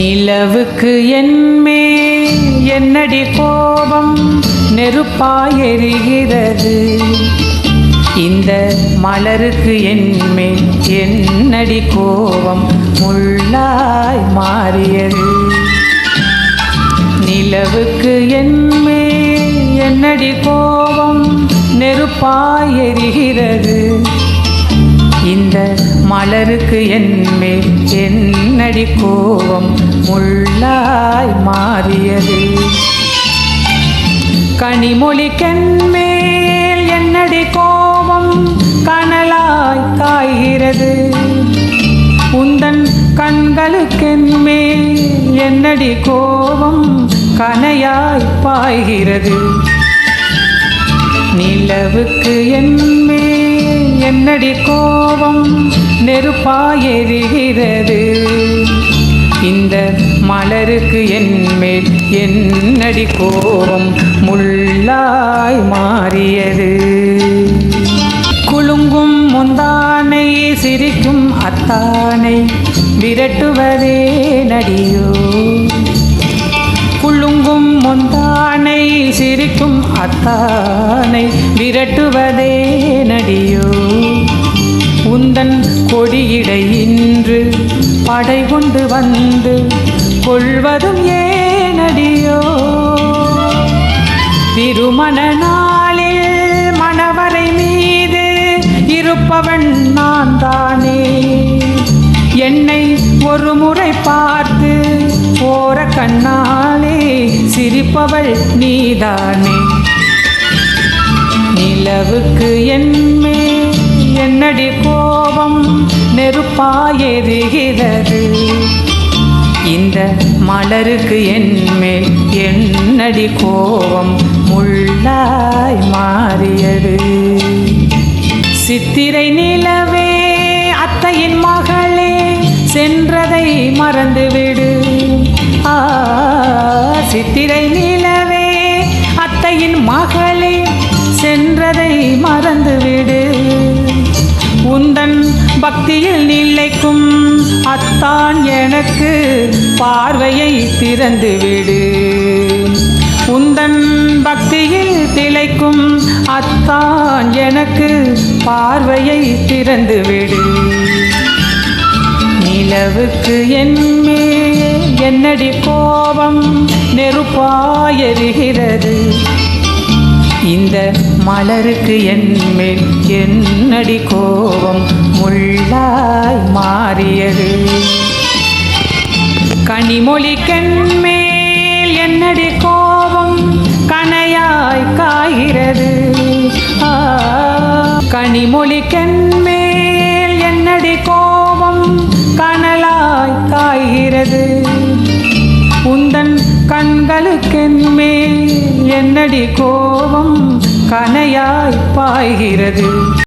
நிலவுக்கு என்மே என்னடி கோபம்? நெருப்பாய் எரிகிறது. இந்த மலருக்கு என்மேல் என்னடி கோபம்? முள்ளாய் மாறியது. நிலவுக்கு என்மேல் என்னடி கோபம்? நெருப்பாய் எரிகிறது. இந்த மலருக்கு என்மேல் என்னடி கோபம்? முள்ளாய் மாறியது. கனிமொழிக்கென்மேல் என்னடி கோபம்? கனலாய் காய்கிறது. உந்தன் கண்களுக்கென்மேல் என்னடி கோபம்? கனையாய் பாய்கிறது. நிலவுக்கு என்மேல் என்னடி கோபம்? நெருப்பாயெறுகிறது இந்த மலருக்கு என்மேல் என்னடி கோபம்? முள்ளாய் மாறியது. குலுங்கும் முந்தானை சிரிக்கும் அத்தானை விரட்டுவதே நடியோ அத்தானை விரட்டுவதே நடியோ. உந்தன் கொடியிடை இன்று படை கொண்டு வந்து கொள்வதும் ஏனடியோ திருமண நாளில் மணவரை மீது இருப்பவன் நான் தானே. என்னை ஒரு முறை பார்த்து போற கண்ணாலே சிரிப்பவள் நீதானே நிலவுக்கு என்மே என்னடி கோபம்? நெருப்பாயெறுகிறது இந்த மலருக்கு என்மேல் என்னடி கோபம்? முள்ளாய் மாறியது. சித்திரை நிலவே அத்தையின் மகளே சென்றதை மறந்துவிடு. ஆ சித்திரை நிலவே அத்தையின் மகளே சென்றதை மறந்துவிடு. உந்தன் பக்தியில் நிலைக்கும் அத்தான் எனக்கு பார்வையை திறந்துவிடு. உந்தன் பக்தியில் திளைக்கும் அத்தான் எனக்கு பார்வையை திறந்துவிடு. நிலவுக்கு என்மே என்னடி கோபம் நெருப்பாயறுகிறது இந்த மலருக்கு என்மேல் என்னடி கோபம்? முள்ளாய் மாறியது. கனிமொழிக்கென்மேல் என்னடி கோபம்? கனையாய் காகிறது ஆ, கனிமொழிக்கென்மேல் என்னடி கோபம்? கனலாய் காய்கிறது. உந்தன் கண்களுக்கென்மேல் என்னடி கோபம் கனையாய் பாய்கிறது?